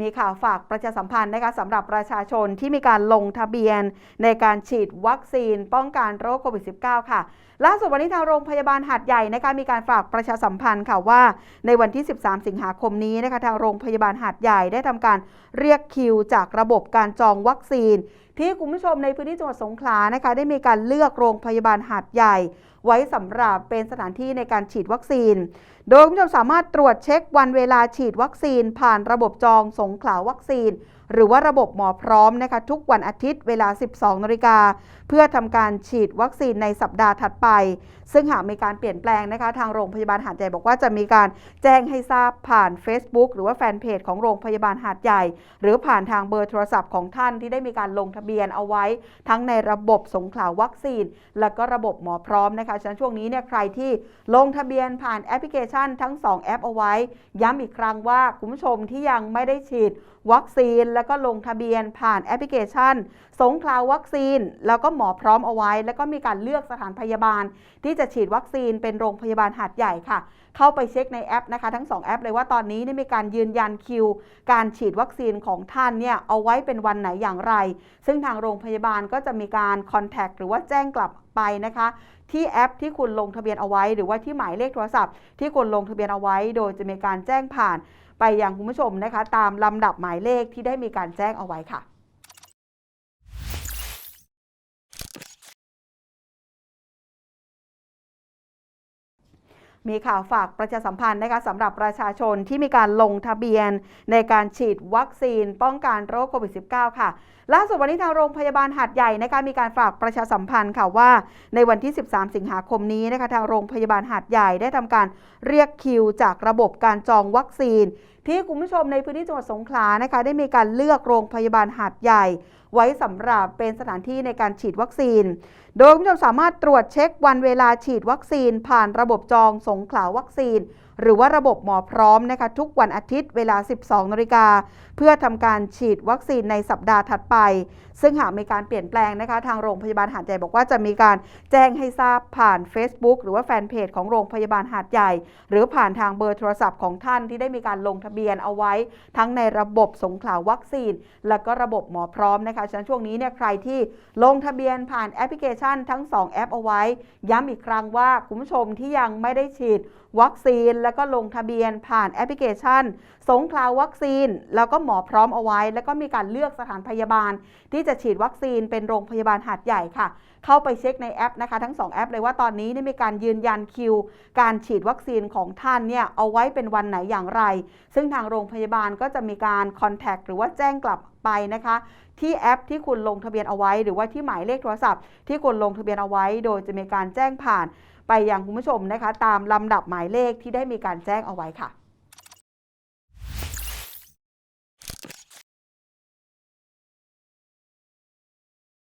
มีข่าวฝากประชาสัมพันธ์นะคะสำหรับประชาชนที่มีการลงทะเบียนในการฉีดวัคซีนป้องกันโรคโควิด -19 ค่ะ ล่าสุดวันนี้ทางโรงพยาบาลหัดใหญ่นะคะมีการฝากประชาสัมพันธ์ค่ะว่า ในวันที่ 13 สิงหาคมนี้นะคะทางโรงพยาบาลหัดใหญ่ได้ทำการเรียกคิว จากระบบการจองวัคซีน ที่คุณผู้ชมในพื้นที่จังหวัดสงขลานะคะ ได้มีการเลือกโรงพยาบาลหาดใหญ่ ไว้สำหรับเป็นสถานที่ในการฉีดวัคซีน โดยคุณผู้ชมสามารถตรวจเช็ควันเวลาฉีดวัคซีน ผ่านระบบจองสงขลาวัคซีน หรือว่าระบบหมอพร้อมนะคะทุกวันอาทิตย์เวลา 12นาฬิกาเพื่อทำการฉีดวัคซีนในสัปดาห์ถัดไป ซึ่งหากมีการเปลี่ยนแปลงนะคะทางโรงพยาบาลหาดใหญ่บอกว่าจะมีการแจ้งให้ทราบผ่าน Facebook หรือว่าแฟนเพจของโรงพยาบาลหาดใหญ่ หรือผ่านทางเบอร์โทรศัพท์ของท่านที่ได้มีการลงทะเบียนเอาไว้ ทั้งในระบบสงขลาวัคซีน และก็ระบบหมอพร้อมนะคะฉะนั้นช่วงนี้เนี่ยใครที่ลงทะเบียนผ่านแอปพลิเคชันทั้ง 2 แอปเอาไว้ ย้ำอีกครั้งว่าคุณผู้ชมที่ยังไม่ได้ฉีดวัคซีน แล้วก็ลงทะเบียนผ่านแอปพลิเคชัน สงขลาวัคซีน แล้วก็หมอพร้อมเอาไว้ แล้วก็มีการเลือกสถานพยาบาล ที่จะฉีดวัคซีนเป็นโรงพยาบาลหาดใหญ่ค่ะเข้าไปเช็คในแอปนะคะทั้ง 2 แอปเลยว่าตอนนี้ได้มีการยืนยันคิว การฉีดวัคซีนของท่านเนี่ยเอาไว้เป็นวันไหนอย่างไร ซึ่งทางโรงพยาบาลก็จะมีการคอนแทคหรือว่าแจ้งกลับไปนะคะ ที่แอปที่คุณลงทะเบียนเอาไว้ หรือว่าที่หมายเลขโทรศัพท์ ที่คุณลงทะเบียนเอาไว้ โดยจะมีการแจ้งผ่านไปยังคุณผู้ชมนะคะ ตามลำดับหมายเลขที่ได้มีการแจ้งเอาไว้ค่ะ มีข่าวฝากประชาสัมพันธ์นะคะสำหรับประชาชนที่มีการลงทะเบียนในการฉีดวัคซีนป้องกันโรคโควิด -19 ค่ะล่าสุดวันนี้ทางโรงพยาบาลหาดใหญ่นะคะมีการฝากประชาสัมพันธ์ค่ะว่าในวันที่ 13 สิงหาคมนี้นะคะทางโรงพยาบาลหาดใหญ่ได้ทำการเรียกคิว จากระบบการจองวัคซีน ที่คุณผู้ชมในพื้นที่จังหวัดสงขลานะคะได้มีการเลือกโรงพยาบาลหาดใหญ่ไว้สำหรับเป็นสถานที่ในการฉีดวัคซีน โดยคุณผู้ชมสามารถตรวจเช็ควันเวลาฉีดวัคซีน ผ่านระบบจองสงขลาวัคซีน หรือว่าระบบหมอพร้อมนะคะทุกวันอาทิตย์เวลา 12นาฬิกาเพื่อทำการฉีดวัคซีนในสัปดาห์ถัดไป ซึ่งหากมีการเปลี่ยนแปลงนะคะทางโรงพยาบาลหาดใหญ่บอกว่าจะมีการแจ้งให้ทราบผ่าน Facebook หรือว่าแฟนเพจของโรงพยาบาลหาดใหญ่ หรือผ่านทางเบอร์โทรศัพท์ของท่านที่ได้มีการลงทะเบียนเอาไว้ ทั้งในระบบสงขลาวัคซีน และก็ระบบหมอพร้อมนะคะฉะนั้นช่วงนี้เนี่ยใครที่ลงทะเบียนผ่านแอปพลิเคชันทั้ง 2 แอปเอาไว้ ย้ำอีกครั้งว่าคุณผู้ชมที่ยังไม่ได้ฉีดวัคซีน แล้วก็ลงทะเบียนผ่านแอปพลิเคชัน สงขลาวัคซีน แล้วก็หมอพร้อมเอาไว้ แล้วก็มีการเลือกสถานพยาบาล ที่จะฉีดวัคซีนเป็นโรงพยาบาลหาดใหญ่ค่ะ เข้าไปเช็คในแอปนะคะทั้ง 2 แอปเลยว่าตอนนี้ได้มีการยืนยันคิว การฉีดวัคซีนของท่านเนี่ยเอาไว้เป็นวันไหนอย่างไร ซึ่งทางโรงพยาบาลก็จะมีการคอนแทคหรือว่าแจ้งกลับ ไปนะคะ ที่แอปที่คุณลงทะเบียนเอาไว้ หรือว่าที่หมายเลขโทรศัพท์ ที่คุณลงทะเบียนเอาไว้ โดยจะมีการแจ้งผ่านไปยังคุณผู้ชมนะคะ ตามลำดับหมายเลขที่ได้มีการแจ้งเอาไว้ค่ะ